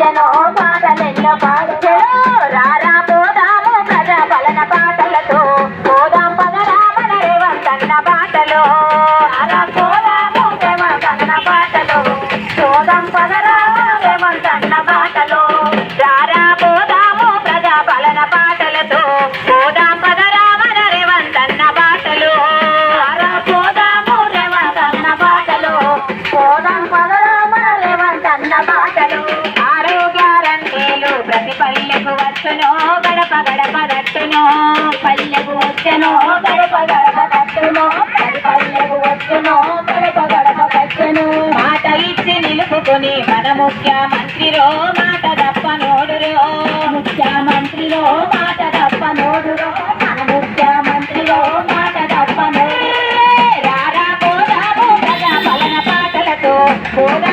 వచ్చెను పాటలెన్నో పాడెను రారా పోదాము ప్రజా పాలన పాటలతో. పోదాం పద పదరామన రేవంతన్న బాటలో రారా పోదాము రేవంతన్న బాటలో పోదాం పద పదరామన రేవంతన్న పాటలో. ముఖ్యమంత్రిలో మాట తప్ప నోడురో. ముఖ్యమంత్రిలో మాట తప్ప నోడురో. మాట పాటలతో. పోదా